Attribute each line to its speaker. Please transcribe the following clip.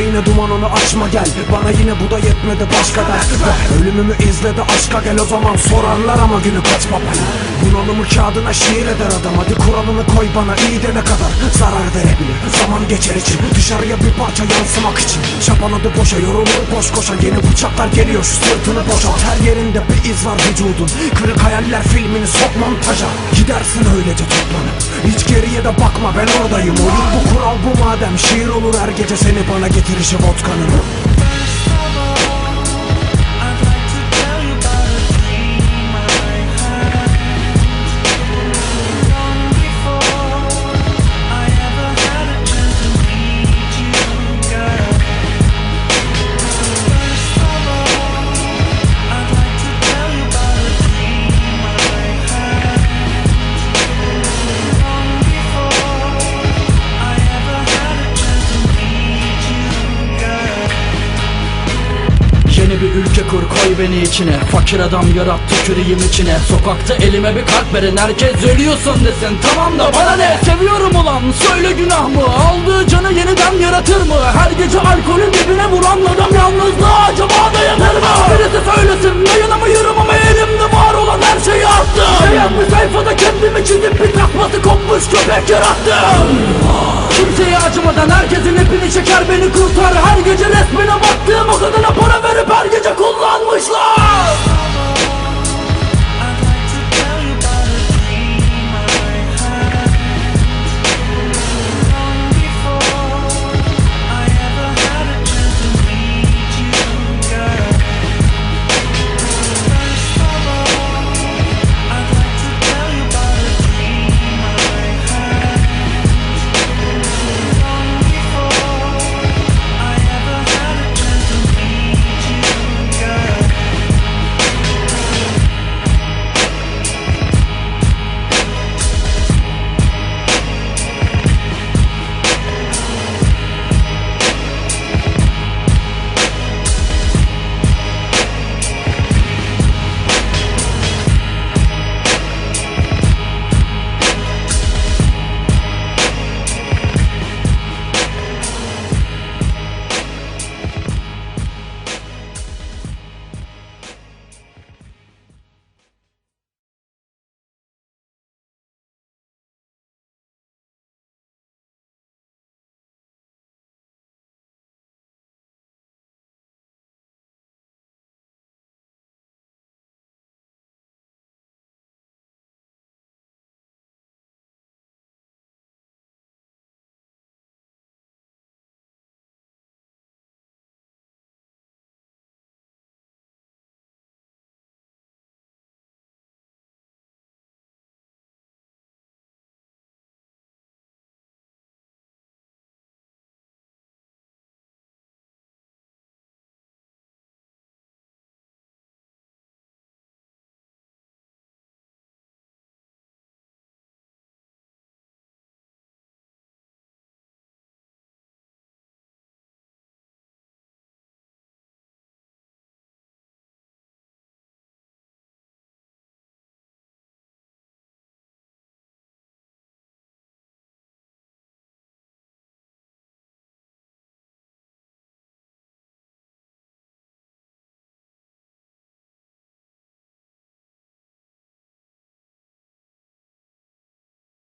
Speaker 1: yine dumanını açma gel. Bana yine bu da yetmedi başka dert Ölümümü izledi aşka gel o zaman. Sorarlar ama günü kaç papel Bunalımı kağıdına şiir eder adam. Hadi kuralını koy bana iyi de ne kadar. Zarar verebilir zaman geçer için. Dışarıya bir parça yansımak için. Çapaladı boşa yorulur boş koşa. Yeni bıçaklar geliyor şu sırtını boşalt Her yerinde bir iz var vücudun. Kırık hayaller filmini sok montaja Gidersin öylece toplanıp Hiç geriye de bakma ben oradayım. Oyun bu kural bu madem. Şiir olur her gece seni bana getirişi vodkanın
Speaker 2: kur koy beni içine. Fakir adam yarat tüküreyim içine. Sokakta elime bir kalp verin Herkes ölüyorsun desin tamam da bana ne? Seviyorum ulan söyle günah mı? Aldığı canı yeniden yaratır mı? Her gece alkolün dibine vuran adam Yalnızlığa acaba dayanır mı? Birisi söylesin dayanamıyorum ama elimde var olan her şeyi attım. Beğen bir sayfada kendimi çizip bir takması kopmuş köpek yarattım. Kimseye acımadan herkesin ipini çeker beni kurtar. Her gece resmine baktığımı